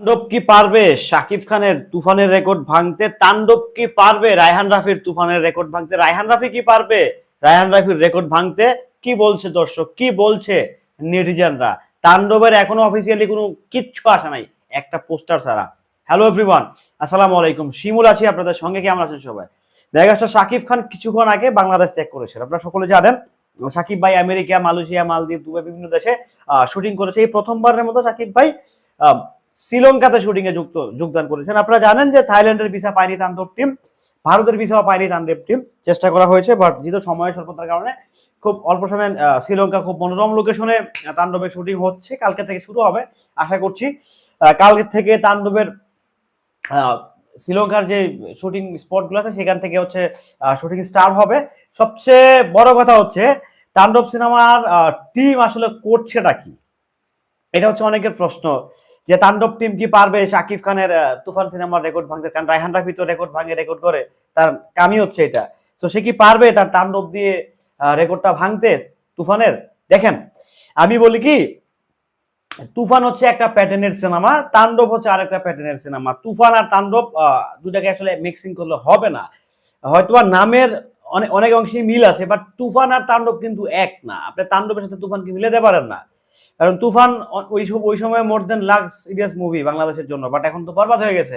তাণ্ডব কি পারবে? শাকিব খানের তুফানের রেকর্ড ভাঙতে তাণ্ডব কি পারবে? রায়হান রাফির তুফানের রেকর্ড ভাঙতে রায়হান রাফি কি পারবে? রায়হান রাফির রেকর্ড ভাঙতে কি বলছে দর্শক? কি বলছে নেটিজেনরা? তাণ্ডবের এখনও অফিসিয়ালি কোনো কিচ্ছু আসে নাই, একটা পোস্টার ছাড়া। হ্যালো এভরিওয়ান আসসালামু আলাইকুম। শিমুল আছি, আপনাদের সঙ্গে কেমন আছেন সবাই? দেখা শাকিব খান কিছুক্ষণ আগে বাংলাদেশ ত্যাগ করেছেন আপনারা সকলে জানেন সাকিব ভাই আমেরিকা, মালয়েশিয়া, মালদ্বীপ, দুবাই, বিভিন্ন দেশে শুটিং করেছে। এই প্রথমবারের মতো সাকিব ভাই শ্রীলঙ্কাতে শুটিং এ যুক্ত, যোগদান করেছেন। আপনারা জানেন যে থাইল্যান্ডের ভিসা পায়নি তাণ্ডব টিম ভারতের ভিসাও পায়নি তাণ্ডব টিম চেষ্টা করা হয়েছে বাট যেহেতু সময়ের স্বল্পতার কারণে খুব অল্প সময়ে শ্রীলঙ্কা খুব মনোরম লোকেশনে তাণ্ডবের শুটিং হচ্ছে। কালকে থেকে শুরু হবে, আশা করছি। কালকে থেকে তাণ্ডবের শ্রীলঙ্কার যে শুটিং স্পটগুলো আছে, সেখান থেকে হচ্ছে শুটিং স্টার্ট হবে। সবচেয়ে বড় কথা হচ্ছে, তাণ্ডব সিনেমার টিম আসলে করছেটা কি? এটা হচ্ছে অনেকের প্রশ্ন। যে তাণ্ডব টিম কি পারবে? শাকিব খানের তুফান সিনেমার রেকর্ড ভাঙতে, কারণ রায়হান রাফি তো রেকর্ড ভাঙে রেকর্ড করে, তার কামই হচ্ছে এটা। তো সে কি পারবে তার তাণ্ডব দিয়ে রেকর্ডটা ভাঙতে তুফানের? দেখেন, আমি বলি কি, তুফান হচ্ছে একটা প্যাটার্নের সিনেমা তাণ্ডব হচ্ছে আরেকটা প্যাটার্নের সিনেমা তুফান আর তাণ্ডব দুটাকে আসলে মিক্সিং করলে হবে না। হয়তোবা নামের অনেক অনেক অংশেই মিল আছে বাট তুফান আর তাণ্ডব কিন্তু এক না। আপনি তাণ্ডবের সাথে তুফানকে মিলাতে পারেন না। কারণ তুফান ওই ওই সময় more than lakh serious movie বাংলাদেশের জন্য বাট এখন তো বরবাদ হয়ে গেছে।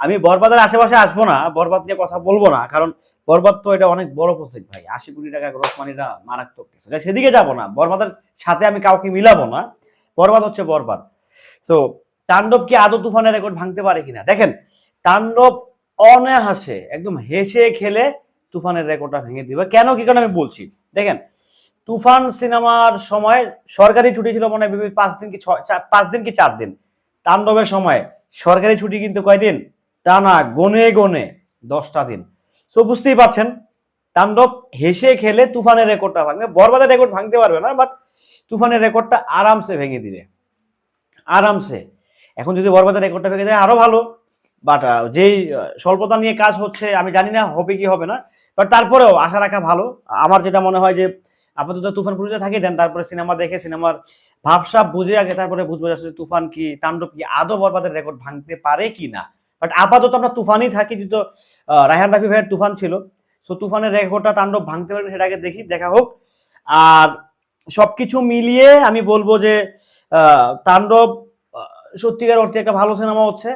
আমি বরবাদের আশেপাশে আসব না, বরবাদ নিয়ে কথা বলব না, কারণ বরবাদ তো এটা অনেক বড় প্রজেক্ট ভাই। আশি কোটি টাকা গ্রস মানিটা মারাত্মক সেদিকে যাব না, বরবাদের সাথে আমি কাউকে মিলাবো না। বরবাদ হচ্ছে বরবাদ। সো তাণ্ডব কি আদৌ তুফানের রেকর্ড ভাঙতে পারে কিনা? দেখেন, তাণ্ডব অনাহাসে একদম হেসে খেলে তুফানের রেকর্ডটা ভেঙে দিবে। কেন কি কারণে আমি বলছি? দেখেন তুফান সিনেমার সময় সরকারি ছুটি ছিল মনে হয় পাঁচ দিন কি পাঁচ দিন কি চার দিন। তাণ্ডবের সময় সরকারি ছুটি কিন্তু কয়দিন? টানা গনে গনে দশটা দিন। সো বুঝতেই পারছেন, তাণ্ডব হেসে খেলে তুফানের রেকর্ডটা ভাঙবে। বরবাদের রেকর্ড ভাঙতে পারবে না বাট তুফানের রেকর্ডটা আরামসে ভেঙে দিবে। আরামসে। এখন যদি বরবাদের রেকর্ডটা ভেঙে যায় আরও ভালো। বাট যেই স্বল্পতা নিয়ে কাজ হচ্ছে, আমি জানি না হবে কি হবে না বাট তারপরেও আশা রাখা ভালো। আমার যেটা মনে হয় যে আপাতত তুফান পুরুষে থাকি দেন তারপরে সিনেমা দেখে সিনেমার ভাবসাব বুঝে আগে তারপরে বুঝব যে আসলে তুফান কি, তাণ্ডব কি, আদৌ বরবাদের রেকর্ড ভাঙতে পারে কি না বাট আপাতত আমরা তুফানই থাকি, যেহেতু রায়হান রাফি ভাইয়ের তুফান ছিল। সো তুফানের রেকর্ডটা তাণ্ডব ভাঙতে পারবে সেটাকে দেখি, দেখা হোক। আর সবকিছু মিলিয়ে আমি বলব যে তাণ্ডব সত্যিকার অর্থে একটা ভালো সিনেমা হচ্ছে।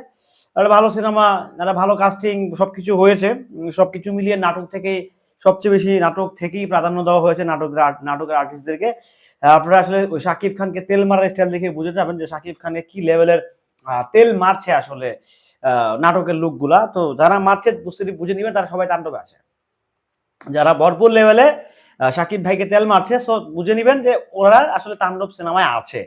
একটা ভালো সিনেমা একটা ভালো কাস্টিং সবকিছু হয়েছে। সবকিছু মিলিয়ে নাটক থেকে সবচেয়ে বেশি নাটক থেকেই প্রাধান্য দেওয়া হয়েছে নাটকের নাটকের আর্টিস্টদেরকে আপনারা আসলে ওই শাকিব খানকে তেল মারার স্টাইল দেখে বুঝে যাবেন যে শাকিব খানের কি লেভেলের তেল মারছে আসলে নাটকের লুকগুলা তো যারা মারছে, বুঝতে বুঝে নিবেন, তারা সবাই তাণ্ডবে আছে। যারা ভরপুর লেভেলে শাকিব ভাইকে তেল মারছে সো বুঝে নিবেন যে ওরা আসলে তাণ্ডব সিনেমায় আছে।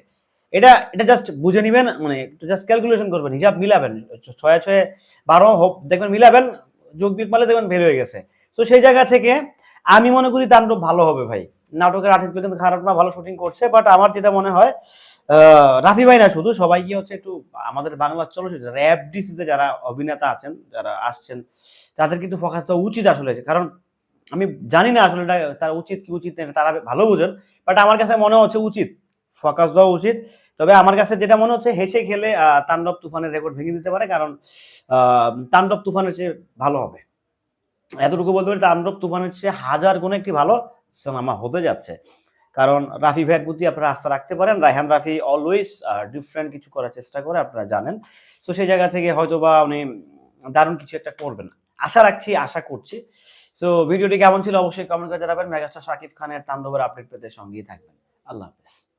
এটা এটা জাস্ট বুঝে নিবেন মানে জাস্ট ক্যালকুলেশন করবেন, হিসাব মিলাবেন ছয়ে ছয়ে বারো হোক দেখবেন মিলাবেন যোগ বিয়োগ মারলে দেখবেন বের হয়ে গেছে। তো সেই জায়গা থেকে আমি মনে করি তাণ্ডব ভালো হবে ভাই। নাটকের আর্টিস্ট কিন্তু খারাপ না, ভালো শুটিং করছে বাট আমার যেটা মনে হয় রাফি ভাই না শুধু সবাই কি হচ্ছে একটু আমাদের বাংলা চলচ্চিত্র র্যাপ ডিসিতে যারা অভিনেতা আছেন, যারা আসছেন তাদের কিন্তু ফোকাস দেওয়া উচিত আসলে। কারণ আমি জানি না আসলে এটা তার উচিত কি উচিত তারা ভালো বুঝেন বাট আমার কাছে মনে হচ্ছে উচিত ফোকাস দেওয়া উচিত। তবে আমার কাছে যেটা মনে হচ্ছে, হেসে খেলে তাণ্ডব তুফানের রেকর্ড ভেঙে দিতে পারে, কারণ তাণ্ডব তুফানের চেয়ে ভালো হবে। এতটুকু বলতে পারি তাণ্ডব তুফানের চেয়ে হাজার গুণে একটি ভালো সিনেমা হতে যাচ্ছে। কারণ রাফি ভাইয়ের প্রতি আপনারা আস্থা রাখতে পারেন। রায়হান রাফি অলওয়েজ ডিফারেন্ট কিছু করার চেষ্টা করে, আপনারা জানেন। সো সেই জায়গা থেকে হয়তো বা উনি দারুণ কিছু একটা করবেন। আশা রাখছি, আশা করছি। সো ভিডিওটি কেমন ছিল অবশ্যই কমেন্ট করে জানাবেন। মেগাস্টার শাকিব খানের তাণ্ডবের আপডেট পেতে সঙ্গেই থাকবেন। আল্লাহ হাফেজ।